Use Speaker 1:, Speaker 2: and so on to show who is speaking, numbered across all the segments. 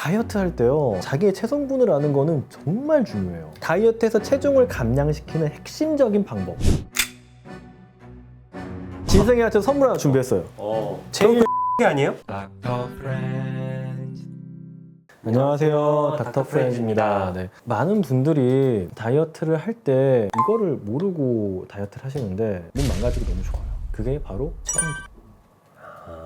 Speaker 1: 다이어트 할 때요 자기의 체성분을 아는 거는 정말 중요해요. 다이어트에서 체중을 감량시키는 핵심적인 방법. 진생이한테 선물 하나 준비했어요.
Speaker 2: 어.
Speaker 1: 제일
Speaker 2: 게 아니에요?
Speaker 1: 안녕하세요. 닥터 프렌즈입니다. 네. 많은 분들이 다이어트를 할 때 이거를 모르고 다이어트를 하시는데 몸 망가지기 너무 좋아요. 그게 바로 체성분.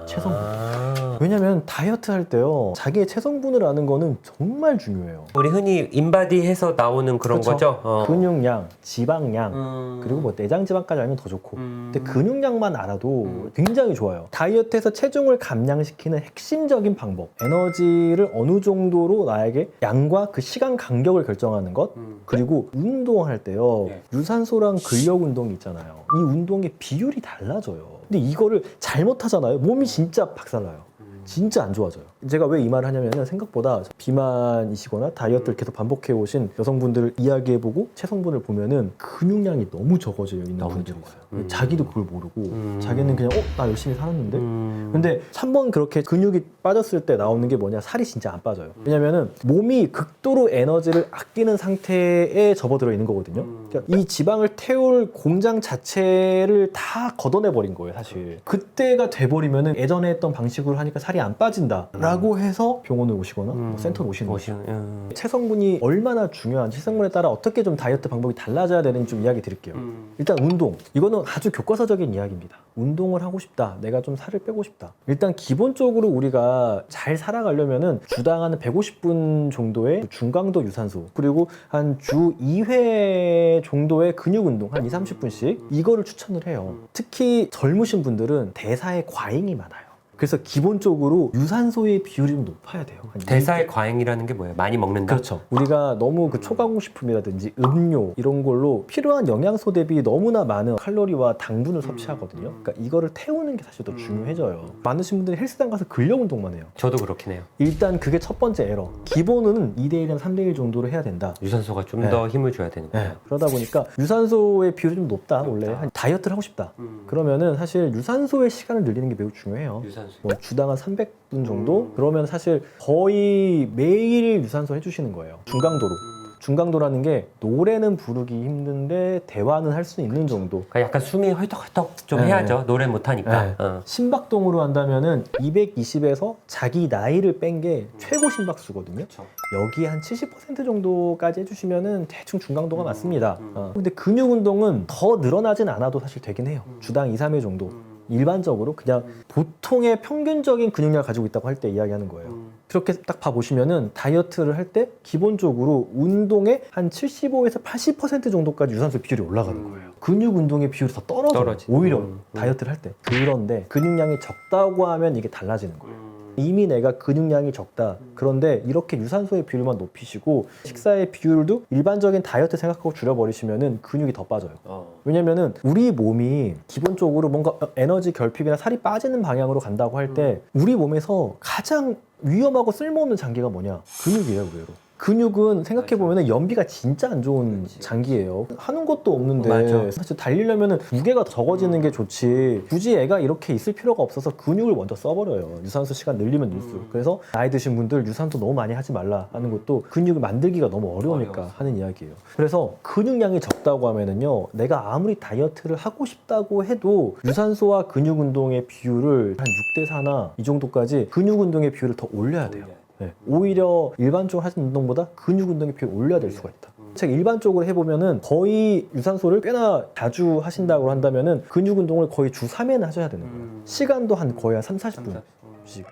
Speaker 1: 체성분.
Speaker 2: 아.
Speaker 1: 왜냐면 다이어트 할 때요 자기의 체성분을 아는 거는 정말 중요해요
Speaker 2: 우리 흔히 인바디 해서 나오는 그런
Speaker 1: 그쵸.
Speaker 2: 거죠? 어.
Speaker 1: 근육량, 지방량
Speaker 2: 음.
Speaker 1: 그리고 뭐 내장 지방까지 알면 더 좋고
Speaker 2: 음.
Speaker 1: 근데 근육량만 알아도
Speaker 2: 음.
Speaker 1: 굉장히 좋아요 다이어트에서 체중을 감량시키는 핵심적인 방법 에너지를 어느 정도로 나에게 양과 그 시간 간격을 결정하는 것
Speaker 2: 음.
Speaker 1: 그리고 운동할 때요
Speaker 2: 네.
Speaker 1: 유산소랑 근력 운동이 있잖아요 이 운동의 비율이 달라져요 근데 이거를 잘못하잖아요 몸이 진짜 박살나요
Speaker 2: 음.
Speaker 1: 진짜 안 좋아져요. 제가 왜 이 말을 하냐면 생각보다 비만이시거나 다이어트를 계속 반복해 오신 여성분들을 이야기해보고 체성분을 보면은 근육량이 너무 적어져 있는
Speaker 2: 너무
Speaker 1: 분들이
Speaker 2: 적어요.
Speaker 1: 있어요.
Speaker 2: 음.
Speaker 1: 자기도 그걸 모르고
Speaker 2: 음.
Speaker 1: 자기는 그냥 어 나 열심히 살았는데
Speaker 2: 음.
Speaker 1: 근데 한번 그렇게 근육이 빠졌을 때 나오는 게 뭐냐 살이 진짜 안 빠져요. 왜냐면은 몸이 극도로 에너지를 아끼는 상태에 접어들어 있는 거거든요.
Speaker 2: 음.
Speaker 1: 그러니까 이 지방을 태울 공장 자체를 다 걷어내 버린 거예요, 사실. 그때가 돼버리면은 예전에 했던 방식으로 하니까 살이 안 빠진다라고 해서 병원을 오시거나 뭐
Speaker 2: 음.
Speaker 1: 센터로 오시는 거죠.
Speaker 2: 오시는, 음.
Speaker 1: 체성분이 얼마나 중요한지 체성분에 따라 어떻게 좀 다이어트 방법이 달라져야 되는지 좀 이야기 드릴게요.
Speaker 2: 음.
Speaker 1: 일단 운동. 이거는 아주 교과서적인 이야기입니다. 운동을 하고 싶다. 내가 좀 살을 빼고 싶다. 일단 기본적으로 우리가 잘 살아가려면은 주당 한 150분 정도의 중강도 유산소 그리고 한 주 2회 정도의 근육 운동 한 2, 30분씩 이거를 추천을 해요. 특히 젊으신 분들은 대사에 과잉이 많아요. 그래서 기본적으로 유산소의 비율이 좀 높아야 돼요. 한
Speaker 2: 대사의 과잉이라는 게 뭐예요? 많이 먹는다?
Speaker 1: 그렇죠. 우리가 너무 그 초가공식품이라든지 음료 이런 걸로 필요한 영양소 대비 너무나 많은 칼로리와 당분을 섭취하거든요. 그러니까 이거를 태우는 게 사실 더 중요해져요. 많으신 분들이 헬스장 가서 근력 운동만 해요.
Speaker 2: 저도 그렇긴 해요.
Speaker 1: 일단 그게 첫 번째 에러. 기본은 2대1이나 3대1 정도로 해야 된다.
Speaker 2: 유산소가 좀
Speaker 1: 네.
Speaker 2: 더 힘을 줘야 되는
Speaker 1: 네.
Speaker 2: 거예요.
Speaker 1: 그러다 보니까 유산소의 비율이 좀 높다, 원래. 한 다이어트를 하고 싶다.
Speaker 2: 음.
Speaker 1: 그러면은 사실 유산소의 시간을 늘리는 게 매우 중요해요.
Speaker 2: 유산 소.
Speaker 1: 뭐 주당 한 300분 정도?
Speaker 2: 음.
Speaker 1: 그러면 사실 거의 매일 유산소 해주시는 거예요. 중강도로.
Speaker 2: 음.
Speaker 1: 중강도라는 게 노래는 부르기 힘든데 대화는 할 수 있는 정도.
Speaker 2: 그러니까 약간 숨이 헐떡헐떡 좀
Speaker 1: 네.
Speaker 2: 해야죠. 노래 못하니까.
Speaker 1: 네.
Speaker 2: 어.
Speaker 1: 심박동으로 한다면은 220에서 자기 나이를 뺀 게 최고 심박수거든요.
Speaker 2: 그렇죠.
Speaker 1: 여기 한 70% 정도까지 해주시면은 대충 중강도가
Speaker 2: 음,
Speaker 1: 맞습니다.
Speaker 2: 음.
Speaker 1: 어. 근데 근육 운동은 더 늘어나진 않아도 사실 되긴 해요.
Speaker 2: 음.
Speaker 1: 주당 2, 3회 정도.
Speaker 2: 음.
Speaker 1: 일반적으로 그냥 보통의 평균적인 근육량을 가지고 있다고 할 때 이야기하는 거예요.
Speaker 2: 음.
Speaker 1: 그렇게 딱 봐보시면은 다이어트를 할 때 기본적으로 운동의 한 75에서 80% 정도까지 유산소 비율이 올라가는
Speaker 2: 음.
Speaker 1: 거예요. 근육 운동의 비율이 더 떨어져요.
Speaker 2: 떨어지.
Speaker 1: 오히려
Speaker 2: 음, 음.
Speaker 1: 다이어트를 할 때. 그런데 근육량이 적다고 하면 이게 달라지는 거예요.
Speaker 2: 음.
Speaker 1: 이미 내가 근육량이 적다. 그런데 이렇게 유산소의 비율만 높이시고 식사의 비율도 일반적인 다이어트 생각하고 줄여버리시면은 근육이 더 빠져요.
Speaker 2: 어.
Speaker 1: 왜냐면은 우리 몸이 기본적으로 뭔가 에너지 결핍이나 살이 빠지는 방향으로 간다고 할 때 우리 몸에서 가장 위험하고 쓸모없는 장기가 뭐냐? 근육이에요, 의외로. 근육은 생각해 보면은 연비가 진짜 안 좋은
Speaker 2: 그렇지.
Speaker 1: 장기예요. 하는 것도 없는데
Speaker 2: 맞아.
Speaker 1: 사실 달리려면은 무게가 적어지는 게 좋지. 굳이 애가 이렇게 있을 필요가 없어서 근육을 먼저 써버려요. 유산소 시간 늘리면 늘수록.
Speaker 2: 음.
Speaker 1: 그래서 나이 드신 분들 유산소 너무 많이 하지 말라 하는 것도 근육을 만들기가 너무 어려우니까
Speaker 2: 어려워서.
Speaker 1: 하는 이야기예요. 그래서 근육량이 적다고 하면은요, 내가 아무리 다이어트를 하고 싶다고 해도 유산소와 근육 운동의 비율을 한 6대 4나 이 정도까지 근육 운동의 비율을 더 올려야 돼요. 네. 오히려 일반적으로 하시는 운동보다 근육 운동의 비율을 올려야 될 수가 있다.
Speaker 2: 음.
Speaker 1: 제가 일반적으로 해보면은 거의 유산소를 꽤나 자주 하신다고 한다면은 근육 운동을 거의 주 3회는 하셔야 되는 거예요.
Speaker 2: 음.
Speaker 1: 시간도 한 거의 한 3, 40분. 씩.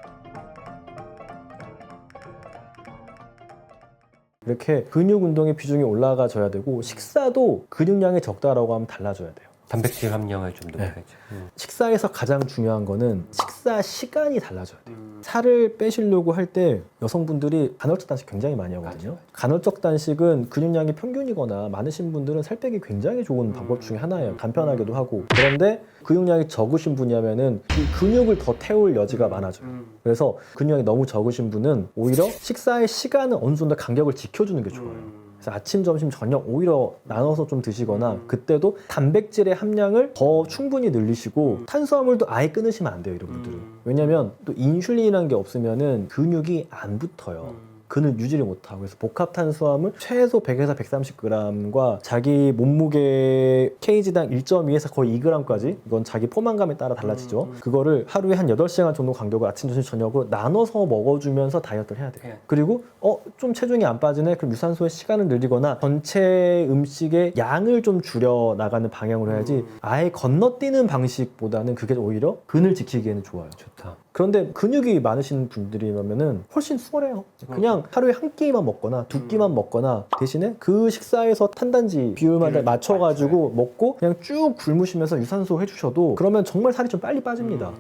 Speaker 1: 이렇게 근육 운동의 비중이 올라가져야 되고 식사도 근육량이 적다라고 하면 달라져야 돼요.
Speaker 2: 단백질 함량을 좀
Speaker 1: 네.
Speaker 2: 높여야죠. 음.
Speaker 1: 식사에서 가장 중요한 거는 식사 시간이 달라져야 돼요.
Speaker 2: 음.
Speaker 1: 살을 빼시려고 할 때 여성분들이 간헐적 단식 굉장히 많이 하거든요. 간헐적 단식은 근육량이 평균이거나 많으신 분들은 살 빼기 굉장히 좋은
Speaker 2: 음.
Speaker 1: 방법 중에 하나예요. 간편하기도 하고. 그런데 근육량이 적으신 분이라면은 이 근육을 더 태울 여지가 많아져요.
Speaker 2: 음.
Speaker 1: 그래서 근육량이 너무 적으신 분은 오히려 식사의 시간은 어느 정도 간격을 지켜주는 게 좋아요.
Speaker 2: 음.
Speaker 1: 그래서 아침, 점심, 저녁 오히려 나눠서 좀 드시거나
Speaker 2: 음.
Speaker 1: 그때도 단백질의 함량을 더 충분히 늘리시고 탄수화물도 아예 끊으시면 안 돼요, 이런 분들은.
Speaker 2: 음.
Speaker 1: 왜냐면 또 인슐린이라는 게 없으면은 근육이 안 붙어요.
Speaker 2: 음.
Speaker 1: 근을 유지를 못하고 그래서 복합 탄수화물 최소 100에서 130g과 자기 몸무게 kg당 1.2에서 거의 2g까지 이건 자기 포만감에 따라 달라지죠. 그거를 하루에 한 8시간 정도 간격을 아침, 점심, 저녁으로 나눠서 먹어주면서 다이어트를 해야 돼요.
Speaker 2: 돼.
Speaker 1: 그리고 어 좀 체중이 안 빠지네 그럼 유산소의 시간을 늘리거나 전체 음식의 양을 좀 줄여 나가는 방향으로 해야지 아예 건너뛰는 방식보다는 그게 오히려 근을 지키기에는 좋아요.
Speaker 2: 좋다.
Speaker 1: 그런데 근육이 많으신 분들이라면은 훨씬 수월해요. 그냥 하루에 한 끼만 먹거나 두 끼만 먹거나 대신에 그 식사에서 탄단지 비율만
Speaker 2: 음,
Speaker 1: 맞춰가지고 먹고 그냥 쭉 굶으시면서 유산소 해주셔도 그러면 정말 살이 좀 빨리 빠집니다.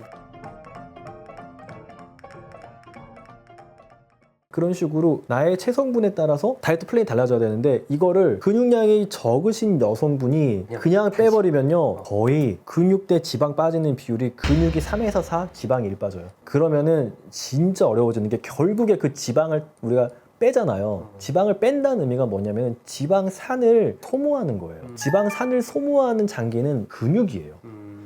Speaker 1: 그런 식으로 나의 체성분에 따라서 다이어트 플랜이 달라져야 되는데 이거를 근육량이 적으신 여성분이
Speaker 2: 그냥
Speaker 1: 빼버리면요 거의 근육 대 지방 빠지는 비율이 근육이 3에서 4 지방이 1 빠져요 그러면은 진짜 어려워지는 게 결국에 그 지방을 우리가 빼잖아요. 지방을 뺀다는 의미가 뭐냐면 지방산을 소모하는 거예요. 지방산을 소모하는 장기는 근육이에요.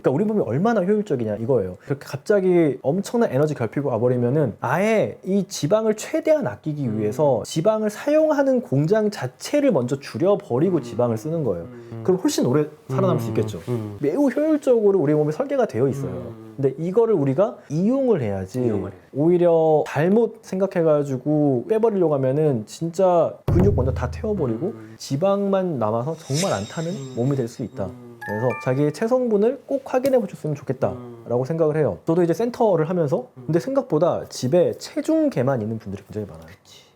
Speaker 1: 그러니까 우리 몸이 얼마나 효율적이냐 이거예요. 그렇게 갑자기 엄청난 에너지 결핍이 와버리면은 아예 이 지방을 최대한 아끼기 위해서 지방을 사용하는 공장 자체를 먼저 줄여버리고 지방을 쓰는 거예요. 그럼 훨씬 오래 살아남을 수 있겠죠.
Speaker 2: 음.
Speaker 1: 매우 효율적으로 우리 몸이 설계가 되어 있어요.
Speaker 2: 음.
Speaker 1: 근데 이거를 우리가 이용을 해야지
Speaker 2: 이용을.
Speaker 1: 오히려 잘못 생각해가지고 빼버리려고 하면은 진짜 근육 먼저 다 태워버리고
Speaker 2: 음.
Speaker 1: 지방만 남아서 정말 안 타는 몸이 될 수 있다. 그래서 자기의 체성분을 꼭 확인해 보셨으면 좋겠다라고 생각을 해요. 저도 이제 센터를 하면서 근데 생각보다 집에 체중계만 있는 분들이 굉장히 많아요.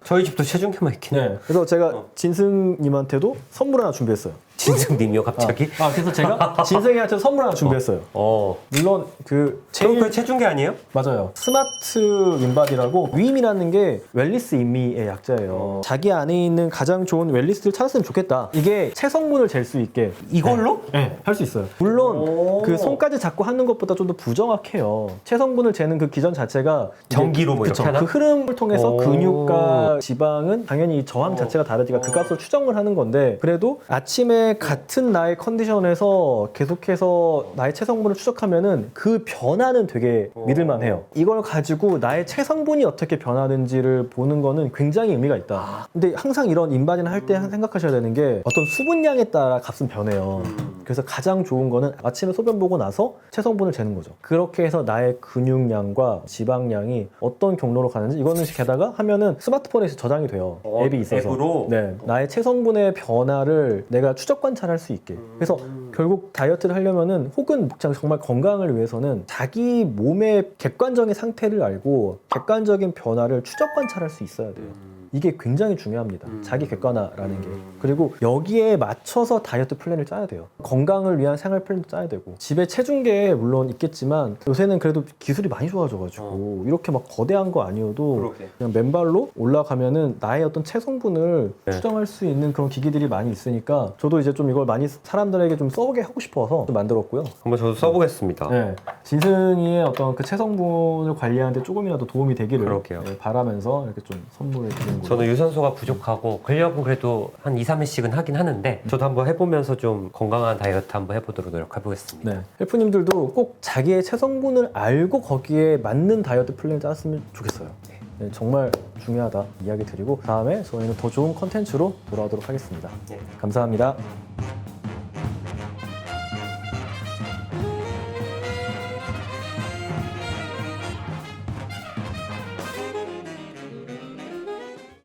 Speaker 2: 저희 집도 체중계만 있긴 해.
Speaker 1: 네. 그래서 제가
Speaker 2: 어.
Speaker 1: 진승님한테도 선물 하나 준비했어요.
Speaker 2: 진승님이요 갑자기?
Speaker 1: 아, 그래서 제가 진승이한테 선물 하나 준비했어요.
Speaker 2: 어.
Speaker 1: 물론 그
Speaker 2: 그럼
Speaker 1: 제일
Speaker 2: 그 체중계 아니에요?
Speaker 1: 맞아요. 스마트 윈바디라고 위임이라는 게 웰리스 인미의 약자예요.
Speaker 2: 어.
Speaker 1: 자기 안에 있는 가장 좋은 웰리스를 찾았으면 좋겠다. 이게 체성분을 잴 수 있게
Speaker 2: 이걸로?
Speaker 1: 네, 할 수 있어요. 물론
Speaker 2: 오.
Speaker 1: 그 손까지 잡고 하는 것보다 좀 더 부정확해요. 체성분을 재는 그 기전 자체가 이제-
Speaker 2: 전기로 뭐
Speaker 1: 그쵸.
Speaker 2: 이렇게 하나?
Speaker 1: 그 흐름을 통해서
Speaker 2: 오.
Speaker 1: 근육과 지방은 당연히 저항
Speaker 2: 어.
Speaker 1: 자체가 다르니까 그 값을 추정을 하는 건데 그래도 아침에 같은 나의 컨디션에서 계속해서 나의 체성분을 추적하면은 그 변화는 되게
Speaker 2: 어.
Speaker 1: 믿을만 해요. 이걸 가지고 나의 체성분이 어떻게 변하는지를 보는 거는 굉장히 의미가 있다.
Speaker 2: 아.
Speaker 1: 근데 항상 이런 인바디는 할때
Speaker 2: 음.
Speaker 1: 생각하셔야 되는 게 어떤 수분량에 따라 값은 변해요. 그래서 가장 좋은 거는 아침에 소변 보고 나서 체성분을 재는 거죠. 그렇게 해서 나의 근육량과 지방량이 어떤 경로로 가는지 이거는 게다가 하면은 스마트폰에서 저장이 돼요.
Speaker 2: 어,
Speaker 1: 앱이 있어서.
Speaker 2: 앱으로?
Speaker 1: 네. 나의 체성분의 변화를 내가 추적 관찰할 수 있게. 그래서 결국 다이어트를 하려면은 혹은 정말 건강을 위해서는 자기 몸의 객관적인 상태를 알고 객관적인 변화를 추적 관찰할 수 있어야 돼요. 이게 굉장히 중요합니다.
Speaker 2: 음.
Speaker 1: 자기 객관화라는 게.
Speaker 2: 음.
Speaker 1: 그리고 여기에 맞춰서 다이어트 플랜을 짜야 돼요. 건강을 위한 생활 플랜도 짜야 되고. 집에 체중계 물론 있겠지만 요새는 그래도 기술이 많이 좋아져가지고 이렇게 막 거대한 거 아니어도
Speaker 2: 그러게.
Speaker 1: 그냥 맨발로 올라가면은 나의 어떤 체성분을
Speaker 2: 네.
Speaker 1: 추정할 수 있는 그런 기기들이 많이 있으니까 저도 이제 좀 이걸 많이 사람들에게 좀 써보게 하고 싶어서 좀 만들었고요.
Speaker 2: 한번 저도 써보겠습니다.
Speaker 1: 네. 진승이의 어떤 그 체성분을 관리하는데 조금이라도 도움이 되기를. 네, 바라면서 이렇게 좀 선물을 드 거예요.
Speaker 2: 저는 유산소가 부족하고 근력은 그래도 한 2, 3회씩은 하긴 하는데 저도 한번 해보면서 좀 건강한 다이어트 한번 해보도록 노력해보겠습니다.
Speaker 1: 네. 헬프님들도 꼭 자기의 체성분을 알고 거기에 맞는 다이어트 플랜을 짰으면 좋겠어요. 네, 정말 중요하다 이야기 드리고 다음에 저희는 더 좋은 컨텐츠로 돌아오도록 하겠습니다.
Speaker 2: 네.
Speaker 1: 감사합니다.